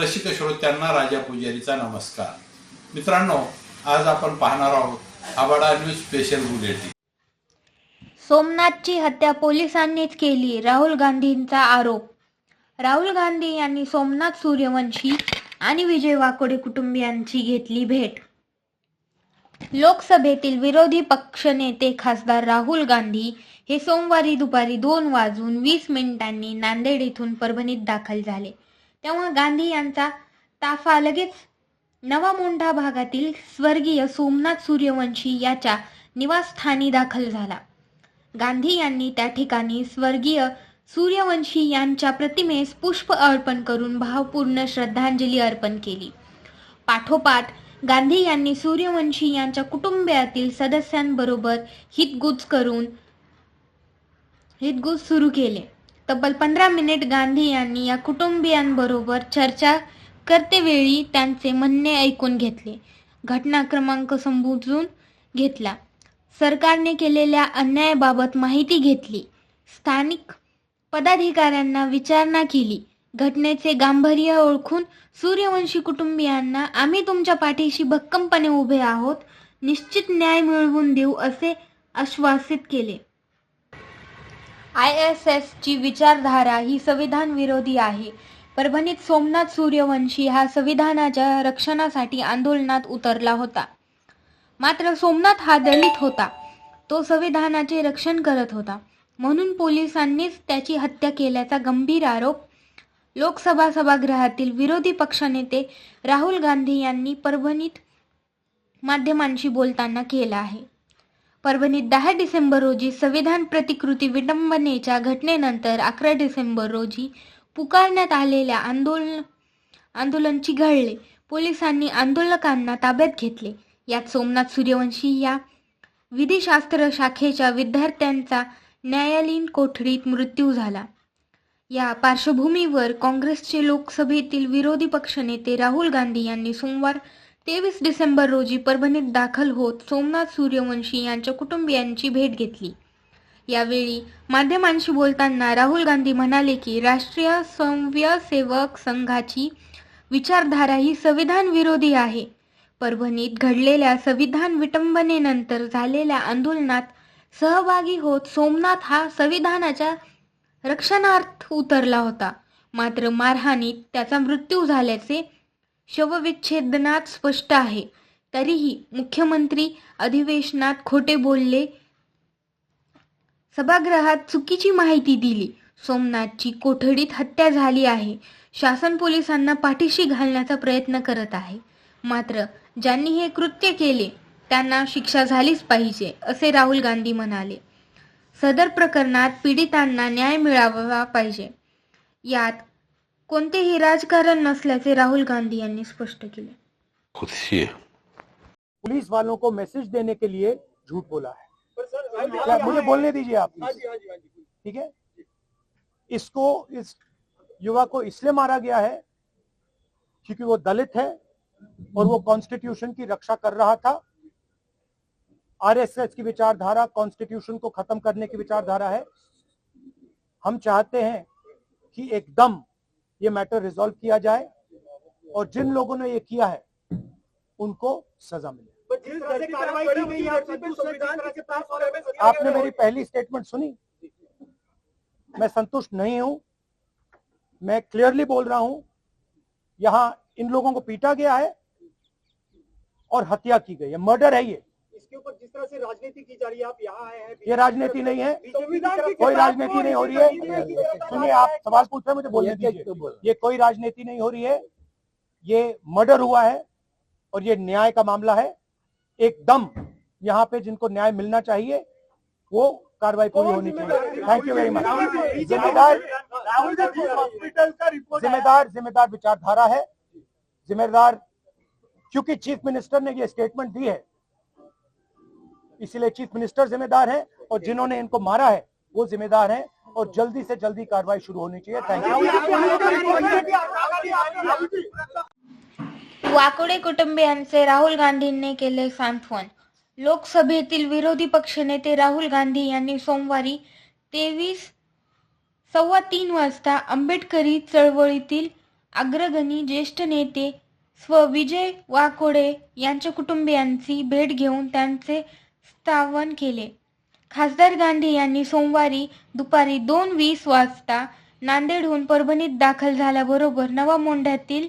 रसिक श्रोत्यांना राजा पुजारीचा नमस्कार. मित्रांनो आज आपण पाहणार आहोत आबाडा न्यूज स्पेशल बुलेटिन. सोमनाथची हत्या पोलिसांनीच केली राहुल गांधींचा आरोप. राहुल गांधी यांनी सोमनाथ सूर्यवंशी आणि विजय वाकोडे कुटुंबियांची घेतली भेट. लोकसभेतील विरोधी पक्षनेते खासदार राहुल गांधी हे सोमवारी दुपारी दोन वाजून वीस मिनिटांनी नांदेड येथून परभणीत दाखल झाले. तेव्हा गांधी यांचा ताफा लगेच नवा मोंढा भागातील स्वर्गीय सोमनाथ सूर्यवंशी याच्या निवासस्थानी दाखल झाला. गांधी यांनी त्या ठिकाणी स्वर्गीय सूर्यवंशी यांच्या प्रतिमेस पुष्प अर्पण करून भावपूर्ण श्रद्धांजली अर्पण केली. पाठोपाठ गांधी यांनी सूर्यवंशी यांच्या कुटुंबियातील सदस्यांबरोबर हितगुज करून हितगुज सुरू केले. तब्बल पंधरा मिनिट गांधी यांनी या कुटुंबियांबरोबर चर्चा करतेवेळी त्यांचे म्हणणे ऐकून घेतले. घटना क्रमांक समजून घेतला. सरकारने केलेल्या अन्यायाबाबत माहिती घेतली. स्थानिक पदाधिकाऱ्यांना विचारणा केली. घटनेचे गांभीर्य ओळखून सूर्यवंशी कुटुंबियांना आम्ही तुमच्या पाठीशी भक्कमपणे उभे आहोत. निश्चित न्याय मिळवून देऊ असे आश्वासित केले. आय एस एस ची विचारधारा ही संविधान विरोधी आहे. परभणीत सोमनाथ सूर्यवंशी हा संविधानाच्या रक्षणासाठी आंदोलनात उतरला होता. मात्र सोमनाथ हा दलित होता. तो संविधानाचे रक्षण करत होता. म्हणून पोलिसांनीच त्याची हत्या केल्याचा गंभीर आरोप लोकसभा सभागृहातील विरोधी पक्षनेते राहुल गांधी यांनी परभणीत माध्यमांशी बोलताना केला आहे. परभणीत दहा डिसेंबर रोजी संविधान प्रतिकृती विटंबनेच्या घटनेनंतर अकरा डिसेंबर रोजी पुकारण्यात आलेल्या आंदोलन आंदोलन चिघळले पोलिसांनी आंदोलकांना ताब्यात घेतले. यात सोमनाथ सूर्यवंशी या विधिशास्त्र शाखेच्या विद्यार्थ्यांचा न्यायालयीन कोठडीत मृत्यू झाला. या पार्श्वभूमीवर काँग्रेसचे लोकसभेतील विरोधी पक्षनेते राहुल गांधी यांनी सोमवार तेवीस डिसेंबर रोजी परभणीत दाखल होत सोमनाथ सूर्यवंशी यांच्या कुटुंबियांची भेट घेतली. यावेळी माध्यमांशी बोलताना राहुल गांधी म्हणाले की राष्ट्रीय स्वयंसेवक संघाची विचारधारा ही संविधान विरोधी आहे. परभणीत घडलेल्या संविधान विटंबनेनंतर झालेल्या आंदोलनात सहभागी होत सोमनाथ हा संविधानाच्या रक्षणार्थ उतरला होता. मात्र मारहाणीत त्याचा मृत्यू झाल्याचे शवविच्छेदनात स्पष्ट आहे. तरीही मुख्यमंत्री अधिवेशनात खोटे बोलले. सभागृहात चुकीची माहिती दिली. सोमनाथची कोठडीत हत्या झाली आहे. शासन पोलिसांना पाठीशी घालण्याचा प्रयत्न करत आहे. मात्र ज्यांनी हे कृत्य केले त्यांना शिक्षा झालीच पाहिजे असे राहुल गांधी म्हणाले. सदर प्रकरणात पीडितांना न्याय मिळावा पाहिजे. यात कोणतेही राजकारण नसल्याचे राहुल गांधी यांनी स्पष्ट केले. खुद पुलिस वालों को मैसेज देने के लिए झूठ बोला है। मुझे बोलने दीजिए आप ठीक है? इसको इस युवा को इसलिए मारा गया है क्योंकि वो दलित है और वो कॉन्स्टिट्यूशन की रक्षा कर रहा था। आरएसएस की विचारधारा कॉन्स्टिट्यूशन को खत्म करने की विचारधारा है। हम चाहते हैं कि एकदम ये मैटर रिजॉल्व किया जाए और जिन लोगों ने ये किया है उनको सजा मिले। आपने मेरी पहली स्टेटमेंट सुनी। मैं संतुष्ट नहीं हूँ। मैं क्लियरली बोल रहा हूँ यहाँ इन लोगों को पीटा गया है और हत्या की गई है। मर्डर है ये। इसके ऊपर जिस तरह से राजनीति की जा रही है आप यहाँ आए हैं ये राजनीति नहीं है। कोई राजनीति नहीं हो रही है? सुनिए आप सवाल पूछ रहे हैं मुझे बोलने दीजिए। ये कोई राजनीति नहीं हो रही है। ये मर्डर हुआ है और ये न्याय का मामला है। एकदम यहाँ पे जिनको न्याय मिलना चाहिए वो कार्रवाई पूरी होनी चाहिए। थैंक यू वेरी मच जिम्मेदार हॉस्पिटल का रिपोर्ट जिम्मेदार जिम्मेदार विचारधारा है। जिम्मेदार क्योंकि चीफ मिनिस्टर ने ये स्टेटमेंट दी है। इसीलिए चीफ मिनिस्टर जिम्मेदार है और जिन्होंने इनको मारा है वो जिम्मेदार है और जल्दी से जल्दी कार्रवाई शुरू होनी चाहिए। थैंक यू वाकोडे कुटुंबियांचे राहुल गांधींनी केले सांत्वन. लोकसभेतील विरोधी पक्षनेते राहुल गांधी यांनी सोमवारी तेवीस सव्वा तीन वाजता आंबेडकरी चळवळीतील अग्रगणी ज्येष्ठ नेते स्व विजय वाकोडे यांच्या कुटुंबियांची भेट घेऊन त्यांचे स्थावन केले. खासदार गांधी यांनी सोमवारी दुपारी दोन वीस वाजता नांदेडहून परभणीत दाखल झाल्याबरोबर नवा मोंढ्यातील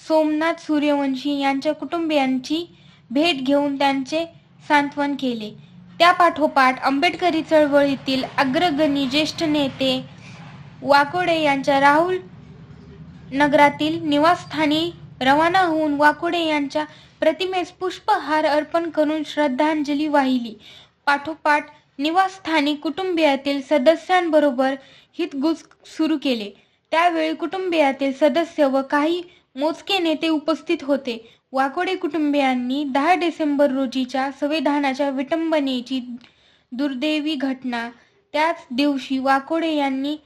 सोमनाथ सूर्यवंशी यांच्या कुटुंबियांची भेट घेऊन त्यांचे सांत्वन केले. त्यापाठोपाठ आंबेडकरी चळवळीतील अग्रगणी ज्येष्ठ नेते वाकोडे यांच्या राहुल नगरातील निवासस्थानी रवाना होऊन वाकोडे यांच्या प्रतिमेस पुष्पहार अर्पण करून श्रद्धांजली वाहिली. पाठोपाठ निवासस्थानी कुटुंबियातील सदस्यांबरोबर हितगुज सुरू केले. त्यावेळी कुटुंबियातील सदस्य व काही मोजके नेते उपस्थित होते. वाकोडे कुटुंबियांनी दहा डिसेंबर रोजीच्या संविधानाच्या विटंबनेची दुर्दैवी घटना त्याच दिवशी वाकोडे यांनी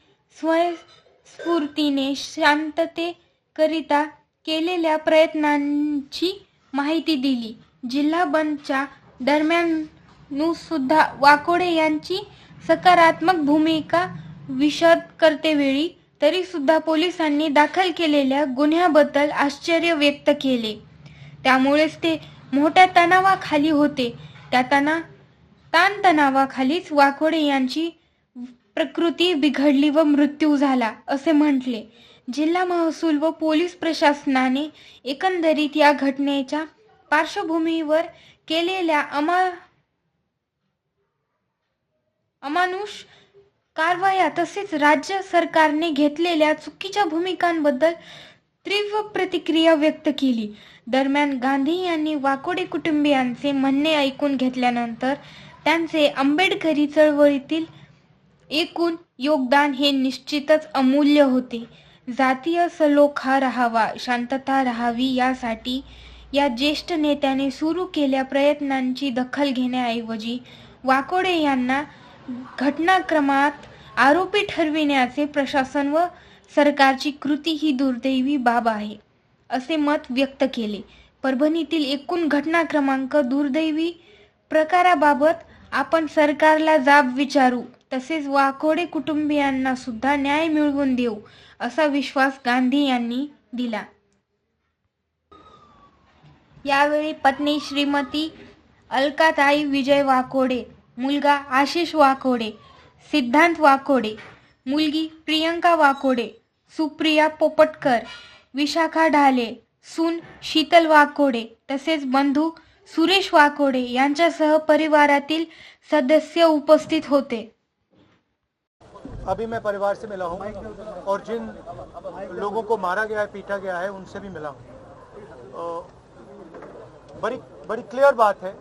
स्वयंस्फूर्तीने शांततेकरिता केलेल्या प्रयत्नांची माहिती दिली. जिल्हा बंदच्या दरम्यान सुद्धा वाकोडे यांची सकारात्मक भूमिका विशद करतेवेळी तरी सुद्धा पोलिसांनी दाखल केलेल्या गुन्ह्याबद्दल आश्चर्य व्यक्त केले. त्यामुळेच ते मोठ्या तणावाखाली होते. त्या तना ताणतणावाखालीच वाकोडे यांची प्रकृती बिघडली व मृत्यू झाला असे म्हटले. जिल्हा महसूल व पोलीस प्रशासनाने एकंदरीत या घटनेच्या पार्श्वभूमीवर केलेल्या अमा अमानुष कारवाया तसेच राज्य सरकारने घेतलेल्या चुकीच्या भूमिकांबद्दल तीव्र प्रतिक्रिया व्यक्त केली. दरम्यान गांधी यांनी वाकोडे कुटुंबियांचे म्हणणे ऐकून घेतल्यानंतर त्यांचे आंबेडकरी चळवळीतील एकूण योगदान हे निश्चितच अमूल्य होते. जातीय सलोखा राहावा शांतता राहावी यासाठी या ज्येष्ठ नेत्याने सुरू केल्या प्रयत्नांची दखल घेण्याऐवजी वाकोडे यांना घटनाक्रमात आरोपी ठरविण्याचे प्रशासन व सरकारची कृती ही दुर्दैवी बाब आहे असे मत व्यक्त केले. परभणीतील एकूण घटना क्रमांक दुर्दैवी प्रकाराबाबत आपण सरकारला जाब विचारू तसेच वाकोडे कुटुंबियांना सुद्धा न्याय मिळवून देऊ असा विश्वास गांधी यांनी दिला. यावेळी पत्नी श्रीमती अलकाताई विजय वाकोडे मुलगा आशिष वाकोडे सिद्धांत वाकोडे मुलगी प्रियंका वाकोडे सुप्रिया पोपटकर विशाखा ढाले सून शीतल वाकोडे तसेच बंधू सुरेश वाकोडे यांच्यासह परिवारातील सदस्य उपस्थित होते. अभी मैं परिवार से मिला हूँ और जिन लोगों को मारा गया है, पीटा गया है, उनसे भी मिला हूँ। बड़ी बड़ी क्लियर बात है।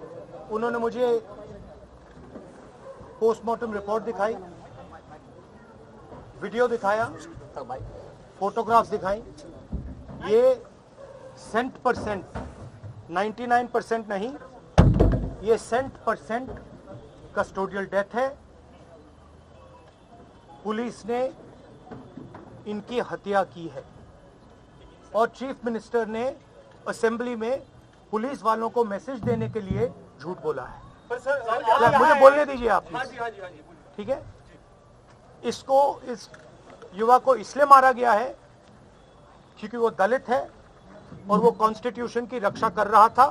उन्होंने मुझे पोस्टमार्टम रिपोर्ट दिखाई वीडियो दिखाया फोटोग्राफ्स दिखाई। ये सेंट परसेंट 99 परसेंट नहीं, ये सेंट परसेंट कस्टोडियल डेथ है। पुलिस ने इनकी हत्या की है। और चीफ मिनिस्टर ने असेंबली में पुलिस वालों को मैसेज देने के लिए झूठ बोला है। पर सर मुझे बोलने दीजिए आप हाँ हाँ हाँ ठीक है? इसको इस युवा को इसलिए मारा गया है क्योंकि वो दलित है और वो कॉन्स्टिट्यूशन की रक्षा कर रहा था।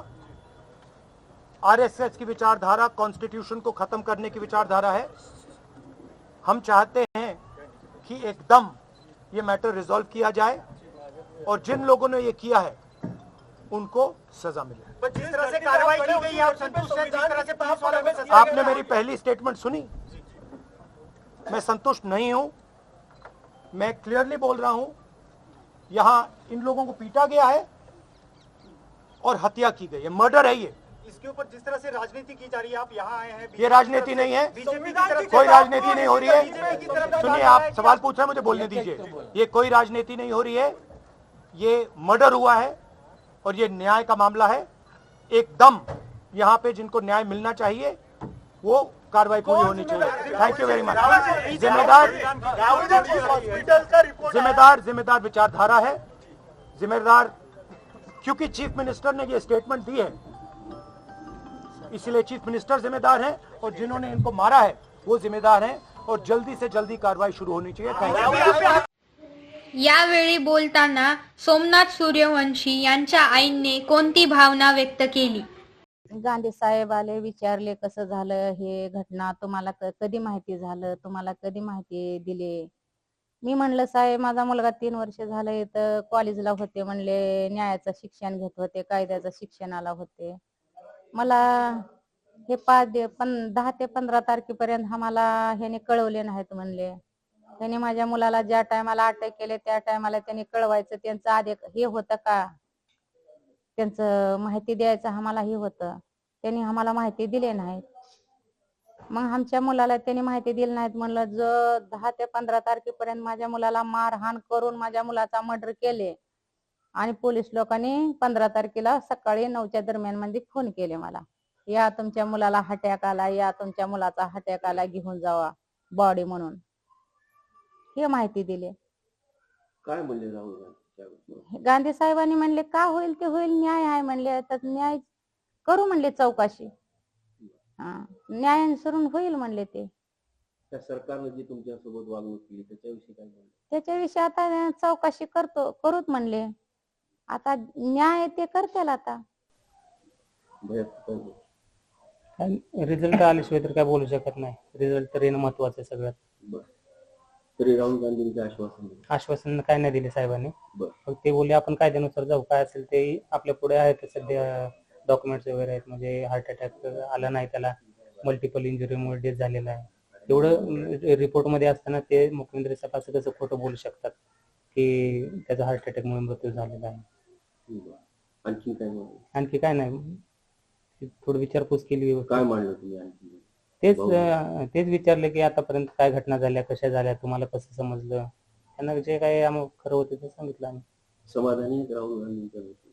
आरएसएस की विचारधारा कॉन्स्टिट्यूशन को खत्म करने की विचारधारा है। हम चाहते हैं कि एकदम ये मैटर रिजॉल्व किया जाए और जिन लोगों ने ये किया है उनको सजा मिले। जिस तरह से कार्रवाई की गई आप संतुष्ट हैं जिस तरह से पुलिस वालों को आपने मेरी पहली स्टेटमेंट सुनी। मैं संतुष्ट नहीं हूँ। मैं क्लियरली बोल रहा हूँ यहाँ इन लोगों को पीटा गया है और हत्या की गई है। मर्डर है ये। इसके ऊपर जिस तरह से राजनीति की जा रही है आप यहाँ आए हैं ये राजनीति नहीं है। बीजेपी की तरफ़ कोई राजनीति नहीं हो रही है। सुनिए आप सवाल पूछ रहे हैं मुझे बोलने दीजिए। ये कोई राजनीति नहीं हो रही है। ये मर्डर हुआ है और ये न्याय का मामला है। एकदम यहाँ पे जिनको न्याय मिलना चाहिए वो कार्रवाई पूरी होनी चाहिए। थैंक यू वेरी मच जिम्मेदार राहुल गांधी हॉस्पिटल का रिपोर्ट जिम्मेदार जिम्मेदार विचारधारा है। जिम्मेदार क्योंकि चीफ मिनिस्टर ने ये स्टेटमेंट दी है। इसलिए चीफ मिनिस्टर जिम्मेदार हैं और जिन्होंने इनको मारा है वो जिम्मेदार हैं और जल्दी से जल्दी कार्रवाई शुरू होनी चाहिए। यावेळी बोलताना सोमनाथ सूर्यवंशी यांच्या आईने कोणती भावना व्यक्त केली? गांधी साहेब आले विचारले कसं झालं हे घटना तुम्हाला कधी माहिती झालं तुम्हाला कधी माहिती दिली? मी म्हणलं साहेब माझा मुलगा तीन वर्ष झालं इथं कॉलेजला होते म्हणले न्यायाचं शिक्षण घेत होते कायद्याचं शिक्षणाला होते. मला हे पाच पण दहा ते पंधरा तारखेपर्यंत आम्हाला ह्याने कळवले नाहीत म्हणले. त्यांनी माझ्या मुलाला ज्या टायमाला अटक केले त्या टायमाला त्यांनी कळवायचं त्यांचं आधी हे होतं का? त्यांचं माहिती द्यायचं आम्हाला हे होतं. त्यांनी आम्हाला माहिती दिली नाहीत. मग आमच्या मुलाला त्यांनी माहिती दिली नाहीत म्हणलं जर दहा ते पंधरा तारखेपर्यंत माझ्या मुलाला मारहाण करून माझ्या मुलाचा मर्डर केले आणि पोलीस लोकांनी पंधरा तारखेला सकाळी नऊच्या दरम्यानमध्ये फोन केले मला. या तुमच्या मुलाला हटॅक आला या तुमच्या मुलाचा हटॅक आला घेऊन जावा बॉडी म्हणून. हे माहिती दिली. काय म्हणले राहुल गांधी? साहेबांनी म्हणले का होईल ते होईल न्याय आहे म्हणले. तर न्याय करू म्हणले चौकशी. हा न्यायानुसरून होईल म्हणले ते. त्या सरकारनं जी तुमच्यासोबत वागणूक केली त्याच्याविषयी काय म्हणले? त्याच्याविषयी आता चौकशी करतो करूच म्हणले. आता न्याय ते करतील आता? रिझल्ट आल्याशिवाय तर काय बोलू शकत नाही. रिझल्ट तर येणं महत्वाचं आहे सगळ्यात. तरी राहुल गांधींनी काय आश्वासन दिलं आश्वासन काय नाही दिले साहेबांनी. बरं. ते बोलले आपण कायद्यानुसार जाऊ. काय असेल ते आपल्या पुढे आहेत सध्या डॉक्युमेंट्स वगैरे आहेत. म्हणजे हार्ट अटॅक आला नाही त्याला. मल्टिपल इंजुरीमुळे डेथ झालेला आहे. एवढं रिपोर्टमध्ये असताना ते मुख्यमंत्री साहेब असं कसं खोटं बोलू शकतात? की त्याचा हार्ट अटॅकमुळे मृत्यू झालेला आहे. आणखी काय आणखी काय नाही. थोडी विचारपूस केली. काय मांडलं तुम्ही आणखी? तेच. अं, तेच विचारले की आतापर्यंत काय घटना झाल्या कशा झाल्या तुम्हाला कसं समजलं? त्यांना जे काय आम्हाला खरं होतं ते सांगितलं आम्ही. समाधानी आहेत राहुल गांधींच्या गोष्टी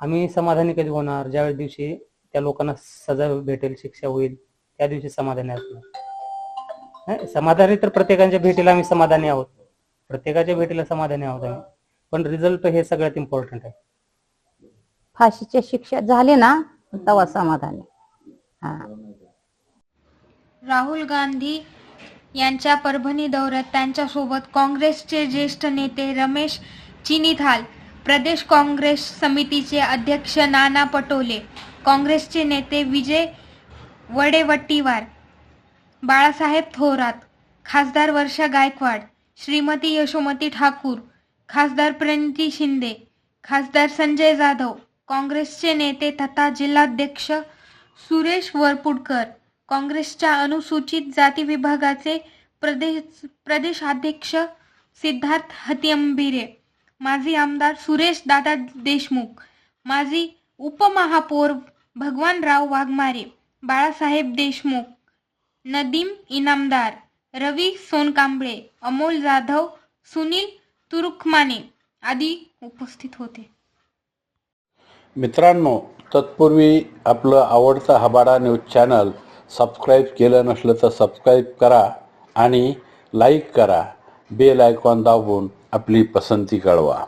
आम्ही समाधानी कधी होणार? ज्या दिवशी त्या लोकांना सजा भेटेल शिक्षा होईल त्या दिवशी समाधानी असणार नाही, समाधानी तर प्रत्येकाच्या भेटीला आम्ही समाधानी आहोत. प्रत्येकाच्या भेटीला समाधानी आहोत आम्ही. पण रिझल्ट हे सगळ्यात इम्पॉर्टंट आहे. फाशीची शिक्षा झाली ना तेव्हा समाधानी हा. राहुल गांधी यांच्या परभणी दौऱ्यात त्यांच्यासोबत काँग्रेसचे ज्येष्ठ नेते रमेश चिनीथाल प्रदेश काँग्रेस समितीचे अध्यक्ष नाना पटोले काँग्रेसचे नेते विजय वडेवट्टीवार बाळासाहेब थोरात खासदार वर्षा गायकवाड श्रीमती यशोमती ठाकूर खासदार प्रणिती शिंदे खासदार संजय जाधव काँग्रेसचे नेते तथा जिल्हाध्यक्ष सुरेश वरपुडकर काँग्रेसच्या अनुसूचित जाती विभागाचे प्रदेश प्रदेशाध्यक्ष सिद्धार्थ हतियंबिरे माजी आमदार सुरेश दादा देशमुख माजी उपमहापौर भगवानराव वाघमारे बाळासाहेब देशमुख नदीम इनामदार रवी सोनकांबळे अमोल जाधव सुनील तुरुखमाने आदी उपस्थित होते. मित्रांनो तत्पूर्वी आपलं आवडतं हबाडा न्यूज चॅनल सबस्क्राईब केलं नसलं तर सबस्क्राईब करा आणि लाईक करा. बेल आयकॉन दाबून आपली पसंती कळवा.